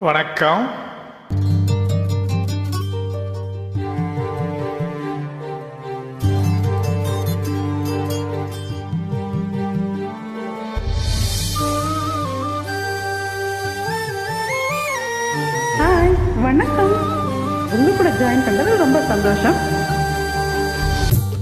வணக்கம். ஹாய் வணக்கம். உங்க கூட ஜாயின் பண்றது ரொம்ப சந்தோஷம்.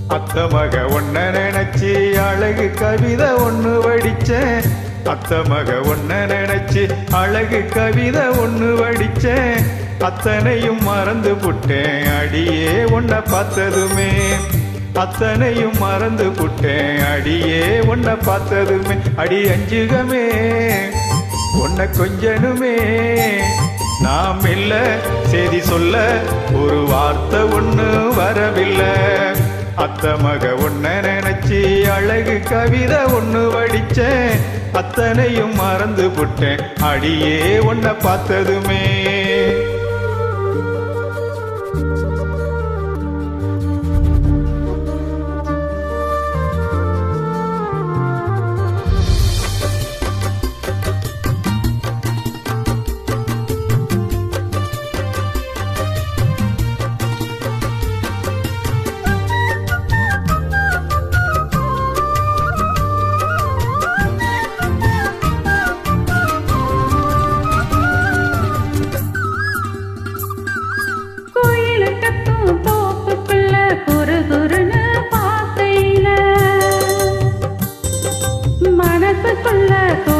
அத்த மக ஒன்ன நினைச்சு அழகு கவிதை ஒண்ணு வடிச்சேன். அத்த மக ஒன்ன நினைச்சு அழகு கவிதை ஒன்று வடிச்சேன். அத்தனையும் மறந்து புட்டேன். அடியே உன்னை பார்த்ததுமே. அத்தனையும் மறந்து புட்டேன். அடியே உன்னை பார்த்ததுமே. அடி அஞ்சுகமே உன்னை கொஞ்சனுமே. நாம் இல்ல செய்தி சொல்ல ஒரு வார்த்தை ஒன்று வரவில்லை. அத்த மக ஒன்ன நினைச்சு அழகு கவிதை ஒன்று வடிச்சேன். அத்தனையும் மறந்து புட்டேன். அடியே உன்னை பார்த்ததுமே.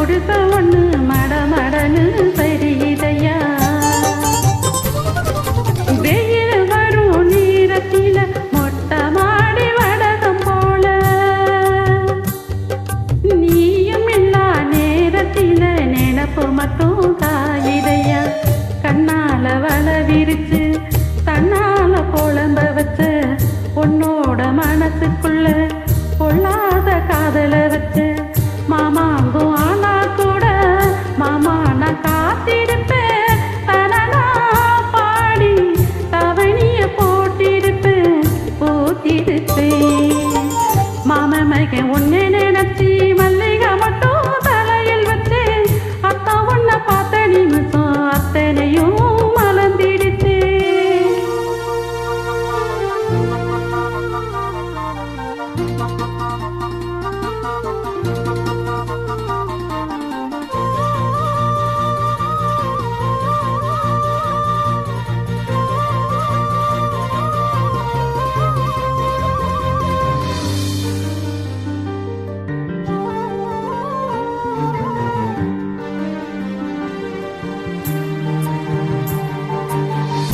கொடுக்க ஒண்ணு மட மடன்னு தெரியுதையா வெயில் வரும் நீரத்தில மொட்டை மாடி வடகம் போல. நீயும் இல்லா நேரத்தில நினப்பு மட்டும் காயிதையா கண்ணால வள விரிச்சு தன்னால குழம்ப வச்ச உன்னோட மனசுக்குள்ள மாம மகன் நினைச்சி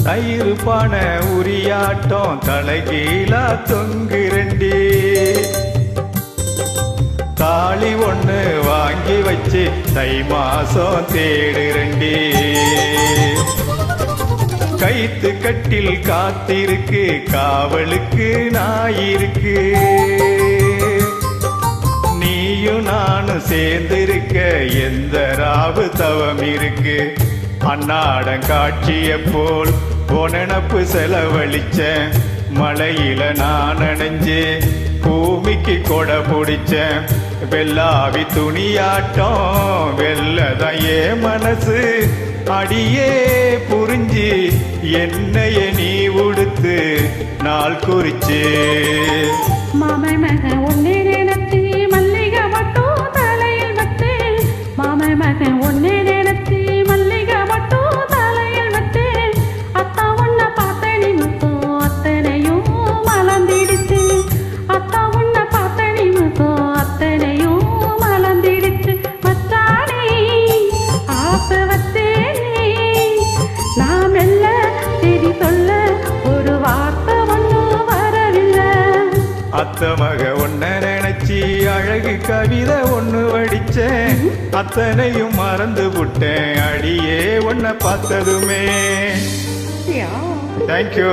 தயிர் பான உரியாட்டம் தலைகீழா தொங்குரண்டி தாலி ஒண்ணு வாங்கி வச்சு தை மாசம் தேடுரண்டி கைத்து கட்டில் காத்திருக்கு காவலுக்கு நாயிருக்கு நீயும் நானும் சேர்ந்திருக்க எந்த ராவு தவம் இருக்கு? அன்னாடம் காட்சிய போல் பொனப்பு செலவழிச்சேன். மலையில நான் அணைஞ்சு பூமிக்கு கொடை பிடிச்சேன். வெள்ளாவி துணியாட்டம் வெள்ளதையே மனசு அடியே புரிஞ்சு என்னைய நீ உடுத்து நாள் குறிச்சு. மாமன் மகன் ஒன்னே அத்த மக ஒன்ன நினைச்சி அழகு கவிதை ஒண்ணு வடிச்சேன். அத்தனையும் மறந்து விட்டேன் அடியே உன்னை பார்த்ததுமே. தேங்க்யூ.